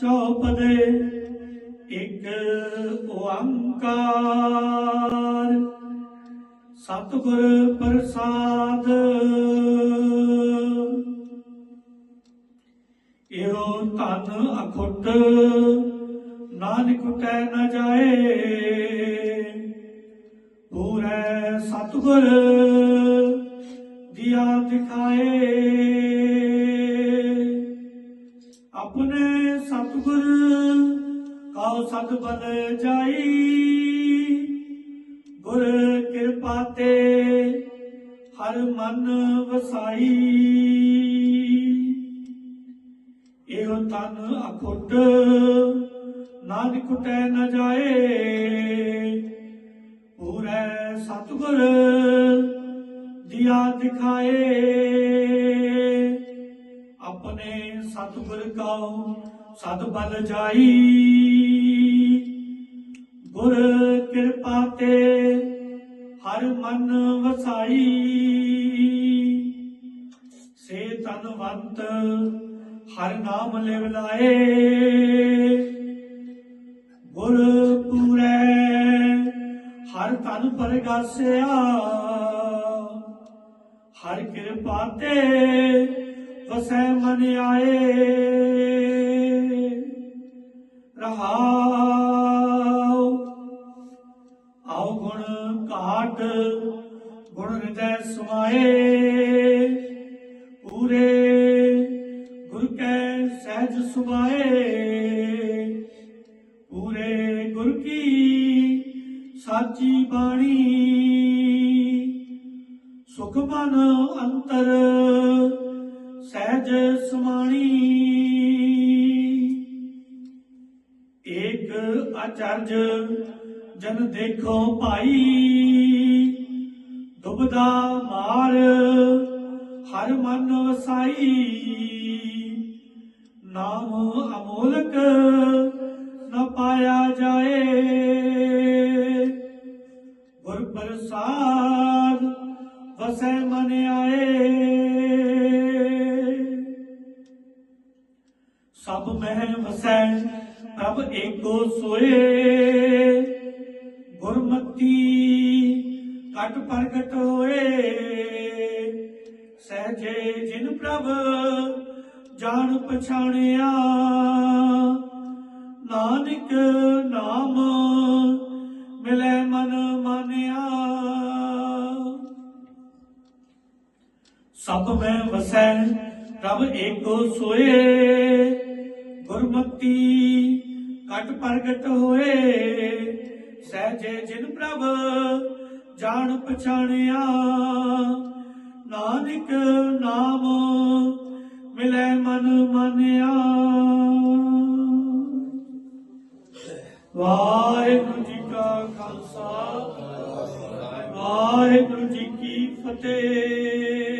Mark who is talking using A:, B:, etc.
A: ਚੌਪਦੇ, ਇੱਕ ਓੰਕਾਰ। ਸਤਿਗੁਰ ਪ੍ਰਸਾਦ। ਇਹੋ ਧਨ ਅਖੁੱਟ, ਨਾਨਕ ਟੈ ਨ ਜਾਏ। ਪੂਰੇ ਸਤਿਗੁਰ, ਦਿਆ ਦਿਖਾਏ। ਆਪਣੇ ਸਤਿਗੁਰ ਕਉ ਸਤ ਬਲ ਜਾਈ। ਗੁਰ ਕਿਰਪਾ ਤੇ ਹਰ ਮਨ ਵਸਾਈ। ਇਹੋ ਤਨ ਅਖੁੱਟ ਨਾਨਕ ਟੈ ਨ ਜਾਏ। ਪੂਰੇ ਸਤਿਗੁਰ, ਦਿਆ ਦਿਖਾਏ। ਆਪਣੇ ਸਤਿਗੁਰ ਕਉ ਸਦ ਬਲ ਜਾਈ। ਗੁਰ ਕਿਰਪਾ ਤੇ ਹਰ ਮਨ ਵਸਾਈ। ਸੇ ਤਨਵੰਤ ਹਰ ਨਾਮ ਲਿਵ ਲਾਏ। ਗੁਰ ਪੂਰੇ, ਹਰ ਤਨ ਪਰਗਾਸਿਆ। ਹਰ ਕਿਰਪਾ ਤੇ ਵਸੈ ਮਨ ਆਏ। ਰਹਾਉ। ਆਉ ਗੁਣ ਘਾਟ, ਗੁਣ ਹਿਰਦੈ ਸਮਾਏ। ਪੂਰੇ ਗੁਰ ਕੈ ਸਹਿਜ ਸੁਭਾਏ ਪੂਰੇ ਗੁਰ ਕੀ ਸਾਚੀ ਬਾਣੀ। ਸੁਖ ਮਨ ਅੰਤਰ ਸਹਿਜ ਸਮਾਣੀ ਏਕ ਅਚਰਜ ਜਨ ਦੇਖੋ ਭਾਈ। ਦੁਬਦਾ ਮਾਰ ਹਰ ਮਨ ਵਸਾਈ। ਨਾਮ ਅਮੋਲਕ ਨ ਪਾਇਆ ਜਾਏ। ਗੁਰ ਪ੍ਰਸਾਦ ਵਸੈ ਮਨ ਆਏ। ਸਭ ਮਹਿ ਵਸੈ, ਪ੍ਰਭ ਏਕੋ ਸੋਏ। ਗੁਰਮਤੀ ਕਟ ਪ੍ਰਗਟ ਹੋਏ। ਸਹਜੇ ਜਿਨ ਪ੍ਰਭ ਜਾਣ ਪਛਾਣਿਆ, ਨਾਨਕ ਨਾਮ ਮਿਲੇ ਮਨ ਮਾਨਿਆ। ਸਭ ਮੈਂ ਵਸੈ, ਪ੍ਰਭ ਏਕੋ ਸੋਏ। ਗੁਰਮਤੀ ਘਟ ਪ੍ਰਗਟ ਹੋਏ। ਸਹਜੇ ਜਿਨ ਪ੍ਰਭ ਜਾਣ ਪਛਾਣਿਆ, ਨਾਨਕ ਨਾਮ ਮਿਲੇ ਮਨ ਮਨਿਆ। ਵਾਹਿਗੁਰੂ ਜੀ ਕਾ ਖਾਲਸਾ, ਵਾਹਿਗੁਰੂ ਜੀ ਕੀ ਫਤਿਹ।